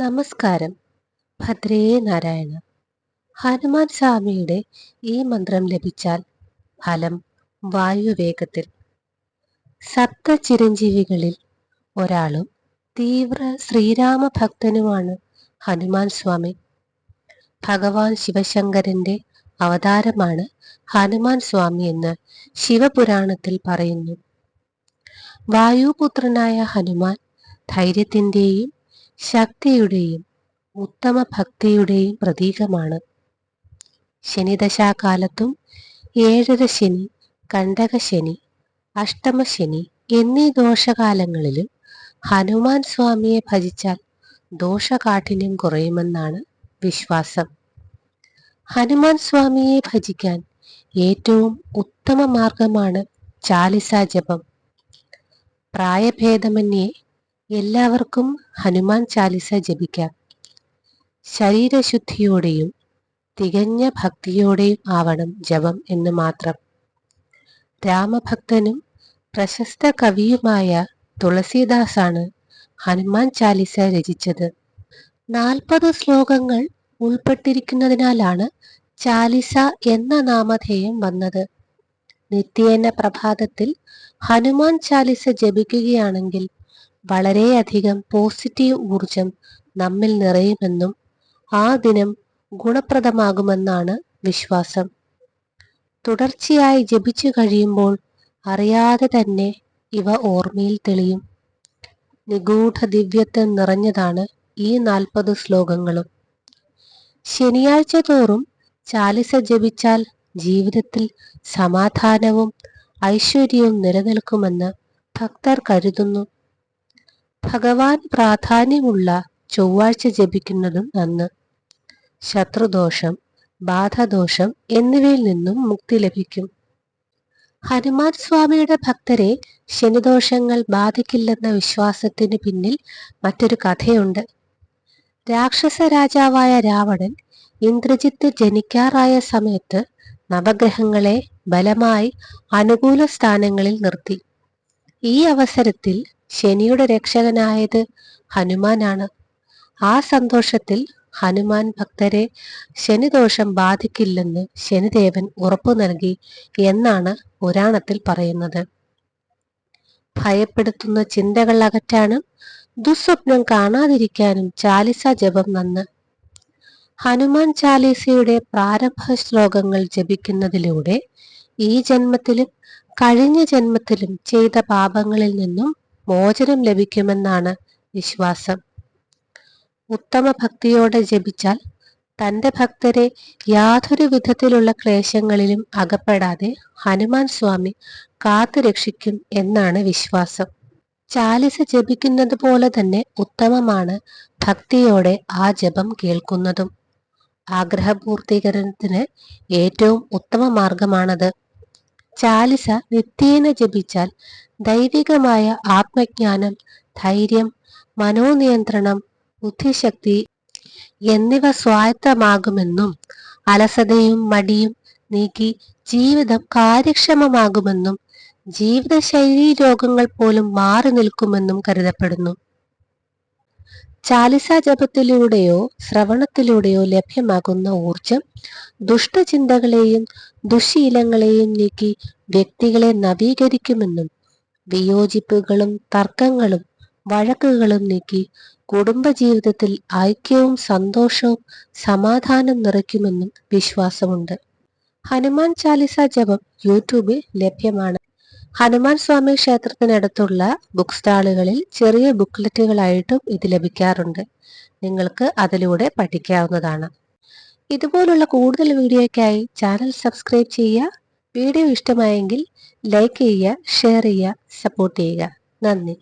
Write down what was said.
നമസ്കാരം. ഭദ്രേ നാരായണ. ഹനുമാൻ സ്വാമിയുടെ ഈ മന്ത്രം ലഭിച്ചാൽ ഫലം വായുവേഗത്തിൽ. സപ്ത ചിരഞ്ജീവികളിൽ ഒരാളും തീവ്ര ശ്രീരാമ ഭക്തനുമാണ് ഹനുമാൻ സ്വാമി. ഭഗവാൻ ശിവശങ്കരന്റെ അവതാരമാണ് ഹനുമാൻ സ്വാമി എന്ന് ശിവപുരാണത്തിൽ പറയുന്നു. വായുപുത്രനായ ഹനുമാൻ ധൈര്യത്തിന്റെയും ശക്തിയുടെയും ഉത്തമ ഭക്തിയുടെയും പ്രതീകമാണ്. ശനിദശാകാലത്തും ഏഴര ശനി കണ്ടകശനി അഷ്ടമശനി എന്നീ ദോഷകാലങ്ങളിലും ഹനുമാൻ സ്വാമിയെ ഭജിച്ചാൽ ദോഷകാഠിന്യം കുറയുമെന്നാണ് വിശ്വാസം. ഹനുമാൻ സ്വാമിയെ ഭജിക്കാൻ ഏറ്റവും ഉത്തമ മാർഗമാണ് ചാലിസ ജപം. പ്രായഭേദമന്യേ എല്ലാവർക്കും ഹനുമാൻ ചാലിസ ജപിക്കാം. ശരീരശുദ്ധിയോടെയും തികഞ്ഞ ഭക്തിയോടെയും ആവണം ജപം എന്ന് മാത്രം. രാമഭക്തനും പ്രശസ്ത കവിയുമായ തുളസീദാസാണ് ഹനുമാൻ ചാലിസ രചിച്ചത്. നാൽപ്പത് ശ്ലോകങ്ങൾ ഉൾപ്പെട്ടിരിക്കുന്നതിനാലാണ് ചാലിസ എന്ന നാമധേയം വന്നത്. നിത്യേന പ്രഭാതത്തിൽ ഹനുമാൻ ചാലിസ ജപിക്കുകയാണെങ്കിൽ വളരെയധികം പോസിറ്റീവ് ഊർജം നമ്മിൽ നിറയുമെന്നും ആ ദിനം ഗുണപ്രദമാകുമെന്നാണ് വിശ്വാസം. തുടർച്ചയായി ജപിച്ചു കഴിയുമ്പോൾ അറിയാതെ തന്നെ ഇവ ഓർമ്മയിൽ തെളിയും. നിഗൂഢ ദിവ്യത്വം നിറഞ്ഞതാണ് ഈ നാൽപ്പത് ശ്ലോകങ്ങളും. ശനിയാഴ്ച തോറും ചാലിസ ജപിച്ചാൽ ജീവിതത്തിൽ സമാധാനവും ഐശ്വര്യവും നിലനിൽക്കുമെന്ന് ഭക്തർ കരുതുന്നു. ഭഗവാൻ പ്രാധാന്യമുള്ള ചൊവ്വാഴ്ച ജപിക്കുന്നതും നന്ന്. ശത്രുദോഷം ബാധദോഷം എന്നിവയിൽ നിന്നും മുക്തി ലഭിക്കും. ഹനുമാൻ സ്വാമിയുടെ ഭക്തരെ ശനിദോഷങ്ങൾ ബാധിക്കില്ലെന്ന വിശ്വാസത്തിന് പിന്നിൽ മറ്റൊരു കഥയുണ്ട്. രാക്ഷസ രാജാവായ രാവണൻ ഇന്ദ്രജിത്ത് ജനിക്കാറായ സമയത്ത് നവഗ്രഹങ്ങളെ ബലമായി അനുകൂല സ്ഥാനങ്ങളിൽ നിർത്തി. ഈ അവസരത്തിൽ ശനിയുടെ രക്ഷകനായത് ഹനുമാനാണ്. ആ സന്തോഷത്തിൽ ഹനുമാൻ ഭക്തരെ ശനിദോഷം ബാധിക്കില്ലെന്ന് ശനിദേവൻ ഉറപ്പു നൽകി എന്നാണ് പുരാണത്തിൽ പറയുന്നത്. ഭയപ്പെടുത്തുന്ന ചിന്തകൾ അകറ്റാനും ദുസ്വപ്നം കാണാതിരിക്കാനും ചാലിസ ജപം നന്ന്. ഹനുമാൻ ചാലിസയുടെ പ്രാരംഭ ശ്ലോകങ്ങൾ ജപിക്കുന്നതിലൂടെ ഈ ജന്മത്തിലും കഴിഞ്ഞ ജന്മത്തിലും ചെയ്ത പാപങ്ങളിൽ നിന്നും മോചനം ലഭിക്കുമെന്നാണ് വിശ്വാസം. ഉത്തമ ഭക്തിയോടെ ജപിച്ചാൽ തന്റെ ഭക്തരെ യാതൊരു വിധത്തിലുള്ള ക്ലേശങ്ങളിലും അകപ്പെടാതെ ഹനുമാൻ സ്വാമി കാത്തു രക്ഷിക്കും എന്നാണ് വിശ്വാസം. ചാലിസ ജപിക്കുന്നത് പോലെ തന്നെ ഉത്തമമാണ് ഭക്തിയോടെ ആ ജപം കേൾക്കുന്നതും. ആഗ്രഹപൂർത്തീകരണത്തിന് ഏറ്റവും ഉത്തമ മാർഗമാണത് ചാലിസ നിത്യേന ജപിച്ചാൽ ദൈവികമായ ആത്മജ്ഞാനം ധൈര്യം മനോനിയന്ത്രണം ബുദ്ധിശക്തി എന്നിവ സ്വായത്തമാകുമെന്നും അലസതയും മടിയും നീക്കി ജീവിതം കാര്യക്ഷമമാകുമെന്നും ജീവിതശൈലീ രോഗങ്ങൾ പോലും മാറി നിൽക്കുമെന്നും കരുതപ്പെടുന്നു. ചാലിസ ജപത്തിലൂടെയോ ശ്രവണത്തിലൂടെയോ ലഭ്യമാകുന്ന ഊർജം ദുഷ്ടചിന്തകളെയും ദുശീലങ്ങളെയും നീക്കി വ്യക്തികളെ നവീകരിക്കുമെന്നും വിയോജിപ്പുകളും തർക്കങ്ങളും വഴക്കുകളും നീക്കി കുടുംബജീവിതത്തിൽ ഐക്യവും സന്തോഷവും സമാധാനം നിറയ്ക്കുമെന്നും വിശ്വാസമുണ്ട്. ഹനുമാൻ ചാലിസ ജപം യൂട്യൂബിൽ ലഭ്യമാണ്. ഹനുമാൻ സ്വാമി ക്ഷേത്രത്തിനടുത്തുള്ള ബുക്ക് സ്റ്റാളുകളിൽ ചെറിയ ബുക്ക്ലെറ്റുകളായിട്ടും ഇത് ലഭിക്കാറുണ്ട്. നിങ്ങൾക്ക് അതിലൂടെ പഠിക്കാവുന്നതാണ്. ഇതുപോലുള്ള കൂടുതൽ വീഡിയോയ്ക്കായി ചാനൽ സബ്സ്ക്രൈബ് ചെയ്യുക. വീഡിയോ ഇഷ്ടമായെങ്കിൽ ലൈക്ക് ചെയ്യുക ഷെയർ ചെയ്യുക സപ്പോർട്ട് ചെയ്യുക. നന്ദി.